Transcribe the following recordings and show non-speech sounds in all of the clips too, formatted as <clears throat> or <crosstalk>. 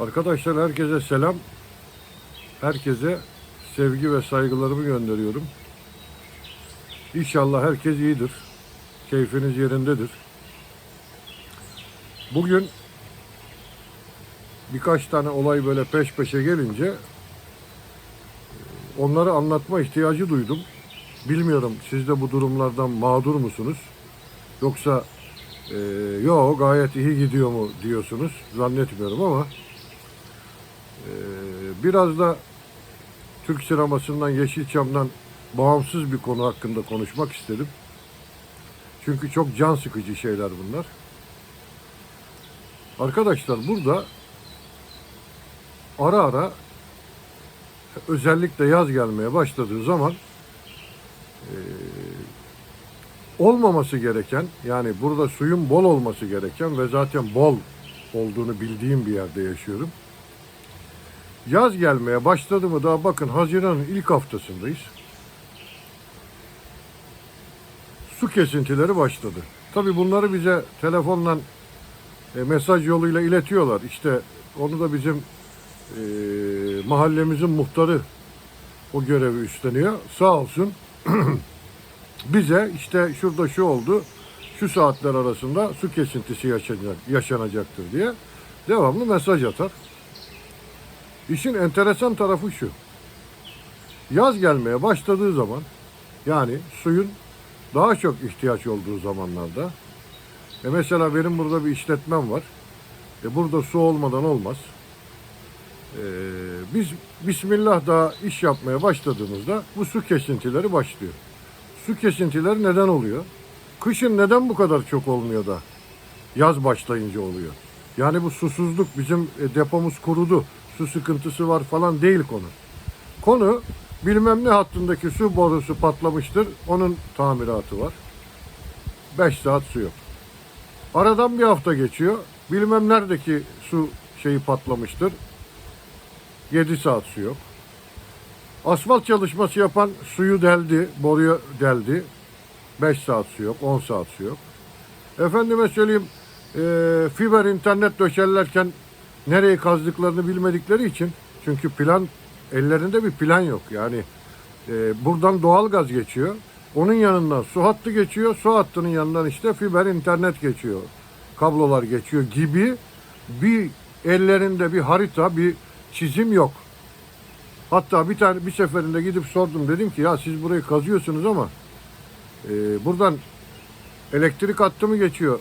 Arkadaşlar herkese selam. Herkese sevgi ve saygılarımı gönderiyorum. İnşallah herkes iyidir. Keyfiniz yerindedir. Bugün birkaç tane olay böyle peş peşe gelince onları anlatma ihtiyacı duydum. Bilmiyorum siz de bu durumlardan mağdur musunuz? Yoksa e, yo gayet iyi gidiyor mu diyorsunuz? Zannetmiyorum ama e, biraz da Türk sinemasından Yeşilçam'dan bağımsız bir konu hakkında konuşmak istedim. Çünkü çok can sıkıcı şeyler bunlar. Arkadaşlar burada ara ara özellikle yaz gelmeye başladığı zaman e, olmaması gereken yani burada suyun bol olması gereken ve zaten bol olduğunu bildiğim bir yerde yaşıyorum. Yaz gelmeye başladı mı daha bakın Haziran'ın ilk haftasındayız. Su kesintileri başladı. Tabii bunları bize telefonla e, mesaj yoluyla iletiyorlar. İşte onu da bizim e, mahallemizin muhtarı o görevi üstleniyor. Sağ olsun <clears throat> bize işte şurada şu oldu, şu saatler arasında su kesintisi yaşanacak, yaşanacaktır diye devamlı mesaj atar. İşin enteresan tarafı şu. Yaz gelmeye başladığı zaman yani suyun daha çok ihtiyaç olduğu zamanlarda e mesela benim burada bir işletmem var. E burada su olmadan olmaz. E, biz Bismillah daha iş yapmaya başladığımızda bu su kesintileri başlıyor. Su kesintileri neden oluyor? Kışın neden bu kadar çok olmuyor da yaz başlayınca oluyor? Yani bu susuzluk bizim e, depomuz kurudu, su sıkıntısı var falan değil konu. Konu bilmem ne hattındaki su borusu patlamıştır, onun tamiratı var. 5 saat su yok. Aradan bir hafta geçiyor, bilmem neredeki su şeyi patlamıştır, 7 saat su yok. Asfalt çalışması yapan suyu deldi, boruya deldi. 5 saat su yok, 10 saat su yok. Efendime söyleyeyim, e, fiber internet döşerlerken nereyi kazdıklarını bilmedikleri için çünkü plan ellerinde bir plan yok. Yani e, buradan doğal gaz geçiyor. Onun yanından su hattı geçiyor. Su hattının yanından işte fiber internet geçiyor. Kablolar geçiyor gibi bir ellerinde bir harita, bir çizim yok. Hatta bir tane bir seferinde gidip sordum dedim ki ya siz burayı kazıyorsunuz ama e, buradan elektrik hattı mı geçiyor,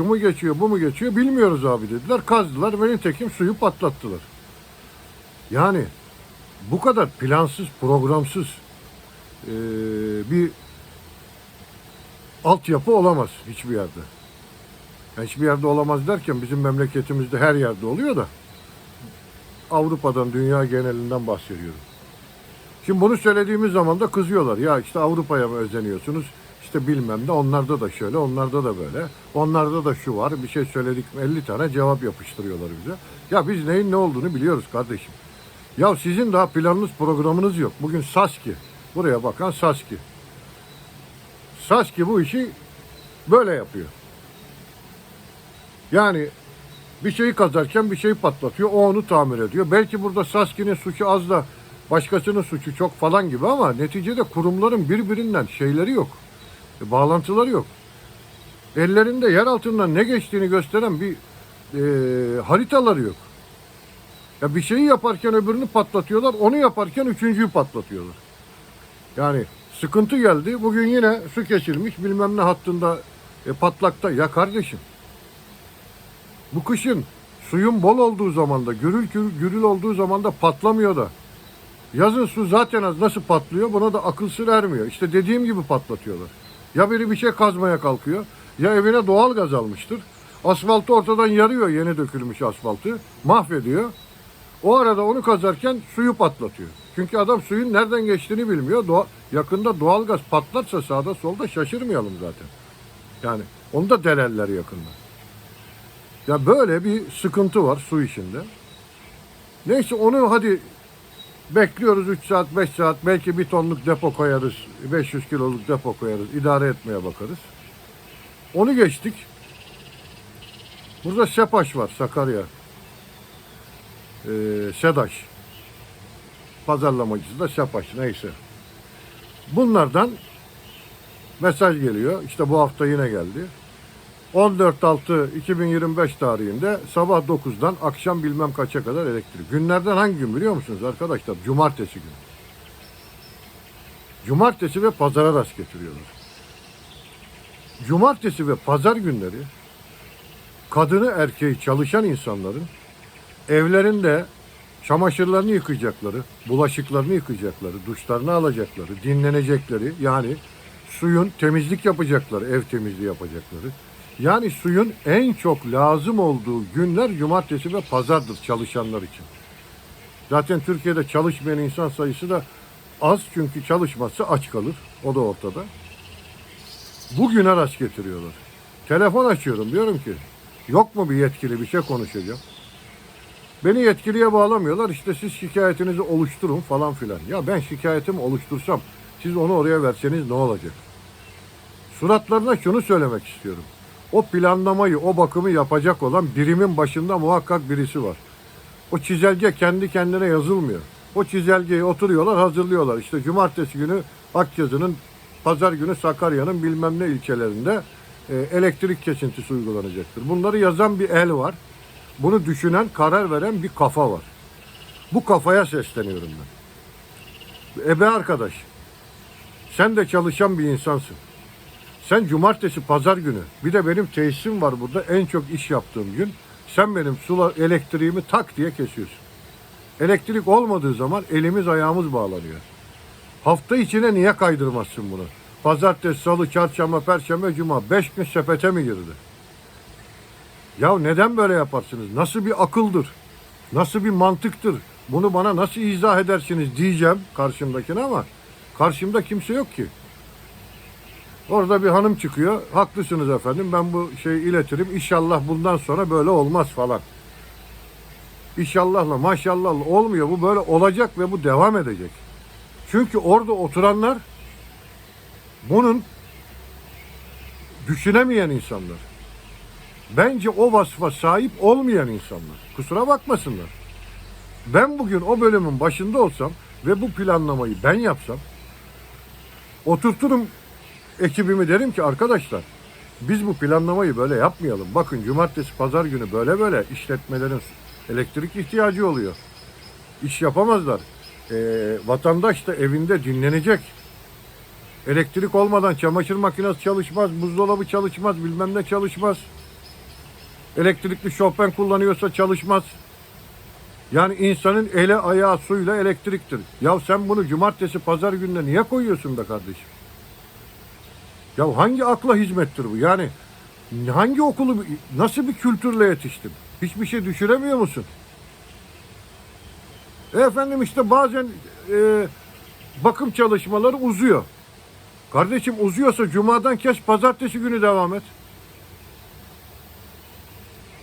şu mu geçiyor, bu mu geçiyor bilmiyoruz abi dediler. Kazdılar ve nitekim suyu patlattılar. Yani bu kadar plansız, programsız e, bir altyapı olamaz hiçbir yerde. Yani hiçbir yerde olamaz derken bizim memleketimizde her yerde oluyor da Avrupa'dan, dünya genelinden bahsediyorum. Şimdi bunu söylediğimiz zaman da kızıyorlar. Ya işte Avrupa'ya mı özeniyorsunuz? İşte bilmem ne onlarda da şöyle, onlarda da böyle. Onlarda da şu var. Bir şey söyledik mi 50 tane cevap yapıştırıyorlar bize. Ya biz neyin ne olduğunu biliyoruz kardeşim. Ya sizin daha planınız, programınız yok. Bugün Saski. Buraya bakan Saski. Saski bu işi böyle yapıyor. Yani bir şeyi kazarken bir şeyi patlatıyor. O onu tamir ediyor. Belki burada Saski'nin suçu az da başkasının suçu çok falan gibi ama neticede kurumların birbirinden şeyleri yok. E, bağlantıları yok. Ellerinde yer altından ne geçtiğini gösteren bir e, haritaları yok. Ya bir şeyi yaparken öbürünü patlatıyorlar. Onu yaparken üçüncüyü patlatıyorlar. Yani sıkıntı geldi. Bugün yine su kesilmiş bilmem ne hattında e, patlakta. Ya kardeşim bu kışın suyun bol olduğu zamanda, gürül gürül, gürül olduğu zamanda patlamıyor da. Yazın su zaten az nasıl patlıyor buna da akıl sır ermiyor. İşte dediğim gibi patlatıyorlar. Ya biri bir şey kazmaya kalkıyor ya evine doğal gaz almıştır. Asfaltı ortadan yarıyor yeni dökülmüş asfaltı. Mahvediyor. O arada onu kazarken suyu patlatıyor. Çünkü adam suyun nereden geçtiğini bilmiyor. Doğa, yakında doğal gaz patlarsa sağda solda şaşırmayalım zaten. Yani onu da delerler yakında. Ya böyle bir sıkıntı var su işinde. Neyse onu hadi bekliyoruz 3 saat 5 saat belki bir tonluk depo koyarız 500 kiloluk depo koyarız idare etmeye bakarız. Onu geçtik. Burada Sepaş var Sakarya. e, SEDAŞ. Pazarlamacısı da SEPAŞ neyse. Bunlardan mesaj geliyor. İşte bu hafta yine geldi. 14.6.2025 tarihinde sabah 9'dan akşam bilmem kaça kadar elektrik. Günlerden hangi gün biliyor musunuz arkadaşlar? Cumartesi günü. Cumartesi ve pazara rast getiriyorlar. Cumartesi ve pazar günleri kadını erkeği çalışan insanların evlerinde çamaşırlarını yıkayacakları, bulaşıklarını yıkayacakları, duşlarını alacakları, dinlenecekleri yani suyun temizlik yapacakları, ev temizliği yapacakları. Yani suyun en çok lazım olduğu günler cumartesi ve pazardır çalışanlar için. Zaten Türkiye'de çalışmayan insan sayısı da az çünkü çalışmazsa aç kalır. O da ortada. Bugüne rast getiriyorlar. Telefon açıyorum diyorum ki yok mu bir yetkili bir şey konuşacağım. Beni yetkiliye bağlamıyorlar. İşte siz şikayetinizi oluşturun falan filan. Ya ben şikayetimi oluştursam siz onu oraya verseniz ne olacak? Suratlarına şunu söylemek istiyorum. O planlamayı, o bakımı yapacak olan birimin başında muhakkak birisi var. O çizelge kendi kendine yazılmıyor. O çizelgeyi oturuyorlar, hazırlıyorlar. İşte cumartesi günü Akyazı'nın, pazar günü Sakarya'nın bilmem ne ilçelerinde e, elektrik kesintisi uygulanacaktır. Bunları yazan bir el var. Bunu düşünen, karar veren bir kafa var. Bu kafaya sesleniyorum ben. Ebe arkadaş, sen de çalışan bir insansın. Sen cumartesi, pazar günü, bir de benim tesisim var burada en çok iş yaptığım gün. Sen benim sula elektriğimi tak diye kesiyorsun. Elektrik olmadığı zaman elimiz ayağımız bağlanıyor. Hafta içine niye kaydırmazsın bunu? Pazartesi, salı, çarşamba, perşembe, cuma. Beş gün sepete mi girdi? Ya neden böyle yaparsınız? Nasıl bir akıldır? Nasıl bir mantıktır? Bunu bana nasıl izah edersiniz diyeceğim karşımdakine ama karşımda kimse yok ki. Orada bir hanım çıkıyor. Haklısınız efendim. Ben bu şeyi iletirim. İnşallah bundan sonra böyle olmaz falan. İnşallahla maşallahla olmuyor. Bu böyle olacak ve bu devam edecek. Çünkü orada oturanlar bunun düşünemeyen insanlar. Bence o vasfa sahip olmayan insanlar. Kusura bakmasınlar. Ben bugün o bölümün başında olsam ve bu planlamayı ben yapsam oturturum ekibimi derim ki arkadaşlar biz bu planlamayı böyle yapmayalım. Bakın cumartesi pazar günü böyle böyle işletmelerin elektrik ihtiyacı oluyor. İş yapamazlar. Ee, vatandaş da evinde dinlenecek. Elektrik olmadan çamaşır makinesi çalışmaz, buzdolabı çalışmaz, bilmem ne çalışmaz. Elektrikli şofben kullanıyorsa çalışmaz. Yani insanın ele ayağı suyla elektriktir. Ya sen bunu cumartesi pazar gününe niye koyuyorsun be kardeşim? Ya hangi akla hizmettir bu? Yani hangi okulu, nasıl bir kültürle yetiştin? Hiçbir şey düşüremiyor musun? E efendim işte bazen e, bakım çalışmaları uzuyor. Kardeşim uzuyorsa cumadan kes pazartesi günü devam et.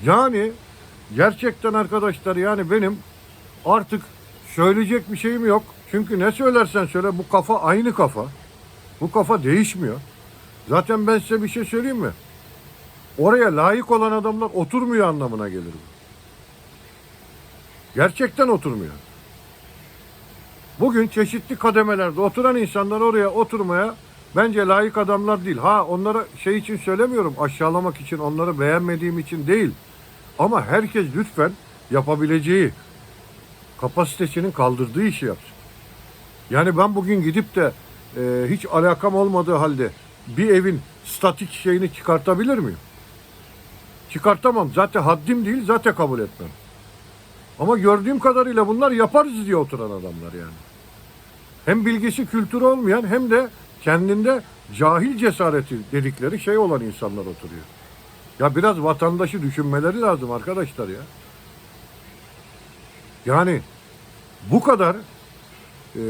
Yani gerçekten arkadaşlar yani benim artık söyleyecek bir şeyim yok. Çünkü ne söylersen söyle bu kafa aynı kafa. Bu kafa değişmiyor. Zaten ben size bir şey söyleyeyim mi? Oraya layık olan adamlar oturmuyor anlamına gelir bu. Gerçekten oturmuyor. Bugün çeşitli kademelerde oturan insanlar oraya oturmaya bence layık adamlar değil. Ha onlara şey için söylemiyorum aşağılamak için onları beğenmediğim için değil. Ama herkes lütfen yapabileceği kapasitesinin kaldırdığı işi yapsın. Yani ben bugün gidip de e, hiç alakam olmadığı halde bir evin statik şeyini çıkartabilir miyim? Çıkartamam. Zaten haddim değil, zaten kabul etmem. Ama gördüğüm kadarıyla bunlar yaparız diye oturan adamlar yani. Hem bilgisi, kültürü olmayan hem de kendinde cahil cesareti dedikleri şey olan insanlar oturuyor. Ya biraz vatandaşı düşünmeleri lazım arkadaşlar ya. Yani bu kadar e,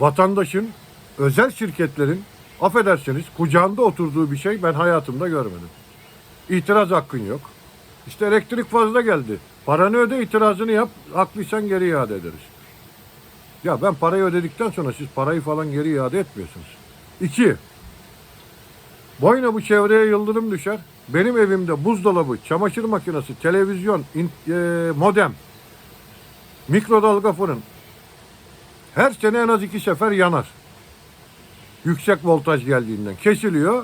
vatandaşın, özel şirketlerin affedersiniz kucağında oturduğu bir şey ben hayatımda görmedim. İtiraz hakkın yok. İşte elektrik fazla geldi. Paranı öde itirazını yap. Haklıysan geri iade ederiz. Ya ben parayı ödedikten sonra siz parayı falan geri iade etmiyorsunuz. İki. Boyuna bu çevreye yıldırım düşer. Benim evimde buzdolabı, çamaşır makinesi, televizyon, in- e, modem Mikrodalga fırın her sene en az iki sefer yanar. Yüksek voltaj geldiğinden kesiliyor.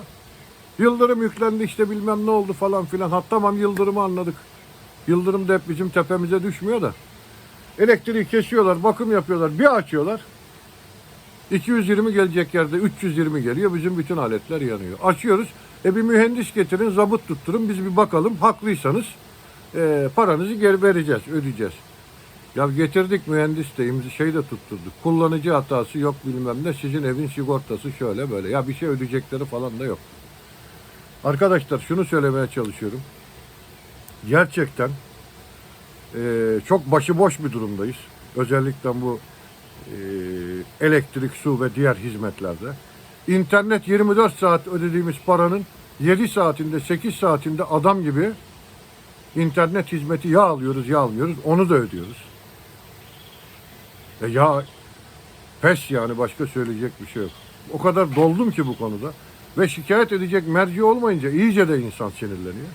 Yıldırım yüklendi işte bilmem ne oldu falan filan. Hatta tamam yıldırımı anladık. Yıldırım da hep bizim tepemize düşmüyor da. Elektriği kesiyorlar, bakım yapıyorlar, bir açıyorlar. 220 gelecek yerde 320 geliyor. Bizim bütün aletler yanıyor. Açıyoruz. E bir mühendis getirin, zabıt tutturun. Biz bir bakalım. Haklıysanız e, paranızı geri vereceğiz, ödeyeceğiz. Ya getirdik mühendis de imzi- şey de tutturduk. Kullanıcı hatası yok bilmem ne. Sizin evin sigortası şöyle böyle. Ya bir şey ödeyecekleri falan da yok. Arkadaşlar şunu söylemeye çalışıyorum. Gerçekten e, çok başıboş bir durumdayız. Özellikle bu e, elektrik, su ve diğer hizmetlerde. İnternet 24 saat ödediğimiz paranın 7 saatinde, 8 saatinde adam gibi internet hizmeti ya alıyoruz ya almıyoruz. Onu da ödüyoruz. E ya pes yani başka söyleyecek bir şey yok. O kadar doldum ki bu konuda. Ve şikayet edecek merci olmayınca iyice de insan sinirleniyor.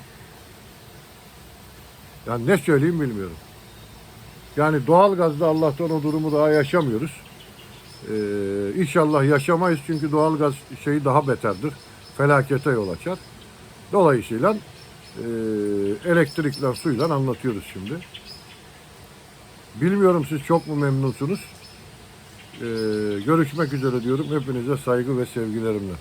Yani ne söyleyeyim bilmiyorum. Yani doğalgazda Allah'tan o durumu daha yaşamıyoruz. Ee, inşallah yaşamayız çünkü doğalgaz şeyi daha beterdir. Felakete yol açar. Dolayısıyla e, elektrikle suyla anlatıyoruz şimdi. Bilmiyorum siz çok mu memnunsunuz? Ee, görüşmek üzere diyorum. Hepinize saygı ve sevgilerimle.